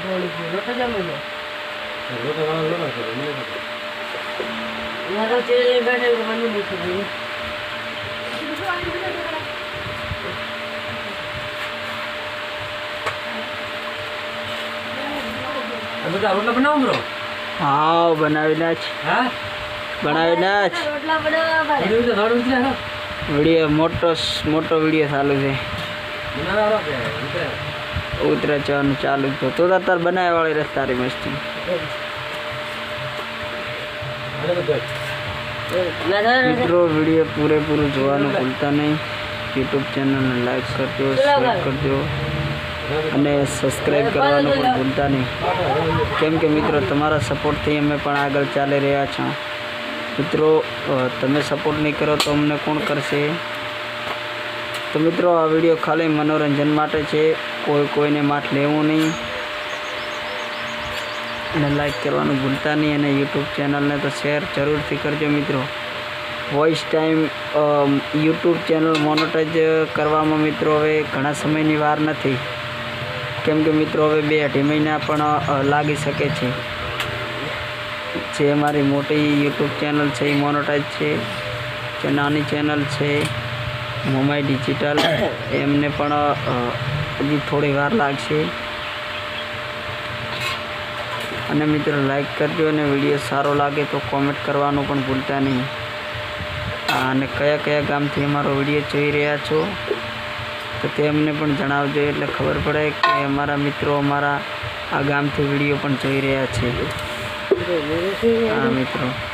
ગોળી પૂરો તો જમે લો રોટો વાળો લોટો છે મને ખબર. મેં તો ચેડ લઈને બેઠે એટલે મને નહીં ખબર આ બધા રોટલા બનાવો બ્રો હા બનાવી નાખ હા બનાવી નાખ રોટલા બનાવવા પડે બધું તો દાડું ઉતરે હા વીડિયો મોટો સ- મોટો વીડિયો ચાલુ છે બનાવે હારો કે ઉતરે ઉતરે જવાનું ચાલુ છે. તો તો તાર બનાવ્યા વાળી રસ તારી મસ્તી. મિત્રો, વીડિયો પૂરેપૂરું જોવાનું ભૂલતા નહીં. યુટ્યુબ ચેનલને લાઈક કરજો શેર કરજો. અને સબસ્ક્રાઈબ કરવાનું પણ ભૂલતા નહીં. કેમ કે મિત્રો, તમારા સપોર્ટથી અમે પણ આગળ ચાલી રહ્યા છો. મિત્રો તમે સપોર્ટ નહીં કરો તો અમને કોણ કરશે? તો મિત્રો, આ વીડિયો ખાલી મનોરંજન માટે છે. કોઈ કોઈને માઠ લેવું નહીં. અને લાઈક કરવાનું ભૂલતા નહીં અને યુટ્યુબ ચેનલને તો શેર જરૂરથી કરજો મિત્રો. Voice time YouTube channel monetize કરવામાં મિત્રો હવે ઘણા સમયની વાર નથી. કેમ કે મિત્રો, હવે બે અઢી મહિના પણ લાગી શકે છે. જે અમારી મોટી યુટ્યુબ ચેનલ છે, એ મોનોટાઈઝ છે. જે નાની ચેનલ છે મોમાઈ ડિજિટલ એમને પણ હજી થોડી વાર લાગશે. અને મિત્રો લાઈક કરજો અને વીડિયો સારો લાગે તો કોમેન્ટ કરવાનું પણ ભૂલતા નહીં. અને કયા કયા ગામથી અમારો વીડિયો જોઈ રહ્યા છો, તો તે અમને પણ જણાવજો. એટલે ખબર પડે કે અમારા મિત્રો અમારા આ ગામથી વીડિયો પણ જોઈ રહ્યા છે. હા, મિત્રો કરતા જઈને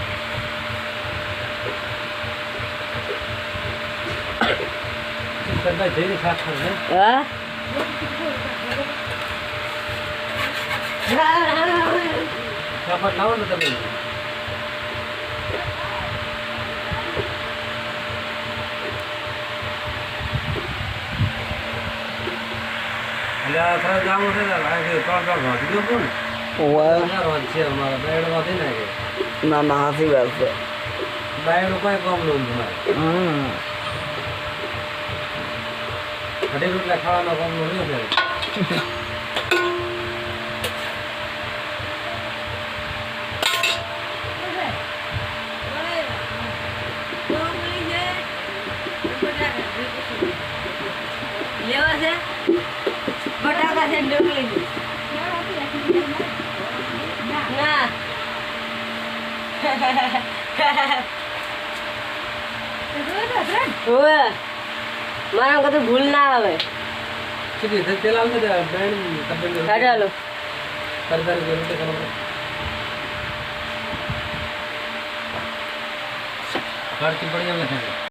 શાક ખાવ ને હા શાક લાવો ને તમે એટલે આ ખરા જાવું છે ને આ કે ત્રણ ત્રણ ભાગ દીધો કોણ ચાર વાગ છે બાયડો વાગે ના ના હાથી વાત છે બાયડો કોઈ કામનું અઢી રોટલા ખાવાનો કામ નહીં થાય લેવા છે બટાકા છે ડુંગળી ના ઓવે. મારા કદી ભૂલ ના આવે સીધી થઈ તેલ આવશે ને બેન તપેલી કાઢાલો તરકારી કે રોટલી કરો ખર્ચ પડી જાય